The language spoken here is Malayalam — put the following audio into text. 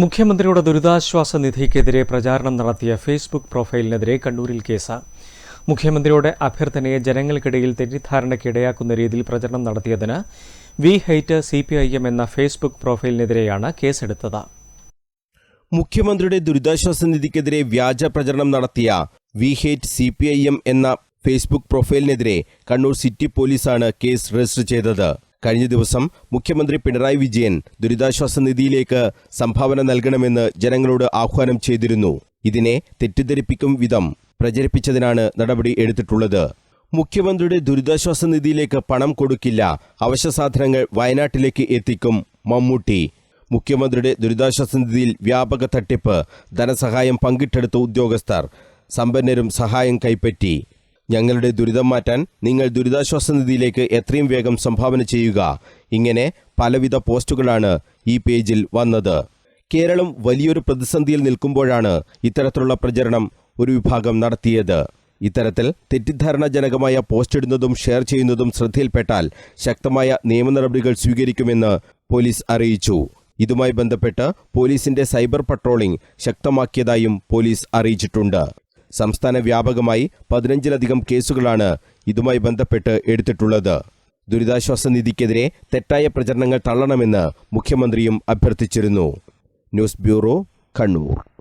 മുഖ്യമന്ത്രിയുടെ ദുരിതാശ്വാസ നിധിക്കെതിരെ പ്രചാരണം നടത്തിയ ഫേസ്ബുക്ക് പ്രൊഫൈലിനെതിരെ കണ്ണൂരിൽ കേസ്. മുഖ്യമന്ത്രിയുടെ അഭ്യർത്ഥനയെ ജനങ്ങൾക്കിടയിൽ തെറ്റിദ്ധാരണയ്ക്കിടയാക്കുന്ന രീതിയിൽ പ്രചരണം നടത്തിയതിന് we hate C P I M എന്ന ഫേസ്ബുക്ക് പ്രൊഫൈലിനെതിരെയാണ് കേസെടുത്തത്. മുഖ്യമന്ത്രിയുടെ ദുരിതാശ്വാസ നിധിക്കെതിരെ വ്യാജ പ്രചരണം നടത്തിയ we hate C P I M എന്ന ഫേസ്ബുക്ക് പ്രൊഫൈലിനെതിരെ കണ്ണൂർ സിറ്റി പോലീസാണ് കേസ് രജിസ്റ്റർ ചെയ്തത്. കഴിഞ്ഞ ദിവസം മുഖ്യമന്ത്രി പിണറായി വിജയൻ ദുരിതാശ്വാസ നിധിയിലേക്ക് സംഭാവന നൽകണമെന്ന് ജനങ്ങളോട് ആഹ്വാനം ചെയ്തിരുന്നു. ഇതിനെ തെറ്റിദ്ധരിപ്പിക്കും വിധം പ്രചരിപ്പിച്ചതിനാണ് നടപടി എടുത്തിട്ടുള്ളത്. മുഖ്യമന്ത്രിയുടെ ദുരിതാശ്വാസ നിധിയിലേക്ക് പണം കൊടുക്കില്ല അവശ്യ സാധനങ്ങൾ വയനാട്ടിലേക്ക് എത്തിക്കും മമ്മൂട്ടി. മുഖ്യമന്ത്രിയുടെ ദുരിതാശ്വാസ നിധിയിൽ വ്യാപക തട്ടിപ്പ് ധനസഹായം പങ്കിട്ടെടുത്ത ഉദ്യോഗസ്ഥർ സമ്പന്നരും സഹായം കൈപ്പറ്റി. ഞങ്ങളുടെ ദുരിതം മാറ്റാൻ നിങ്ങൾ ദുരിതാശ്വാസ നിധിയിലേക്ക് എത്രയും വേഗം സംഭാവന ചെയ്യുക. ഇങ്ങനെ പലവിധ പോസ്റ്റുകളാണ് ഈ പേജിൽ വന്നത്. കേരളം വലിയൊരു പ്രതിസന്ധിയിൽ നിൽക്കുമ്പോഴാണ് ഇത്തരത്തിലുള്ള പ്രചരണം ഒരു വിഭാഗം നടത്തിയത്. ഇത്തരത്തിൽ തെറ്റിദ്ധാരണജനകമായ പോസ്റ്റ് ഇടുന്നതും ഷെയർ ചെയ്യുന്നതും ശ്രദ്ധയിൽപ്പെട്ടാൽ ശക്തമായ നിയമ നടപടികൾ സ്വീകരിക്കുമെന്ന് പോലീസ് അറിയിച്ചു. ഇതുമായി ബന്ധപ്പെട്ട് പോലീസിന്റെ സൈബർ പട്രോളിംഗ് ശക്തമാക്കിയതായും പോലീസ് അറിയിച്ചിട്ടുണ്ട്. സംസ്ഥാന വ്യാപകമായി പതിനഞ്ചിലധികം കേസുകളാണ് ഇതുമായി ബന്ധപ്പെട്ട് എടുത്തിട്ടുള്ളത്. ദുരിതാശ്വാസ നിധിക്കെതിരെ തെറ്റായ പ്രചരണങ്ങൾ തള്ളണമെന്ന് മുഖ്യമന്ത്രിയും അഭ്യർത്ഥിച്ചിരുന്നു. News bureau Kannur.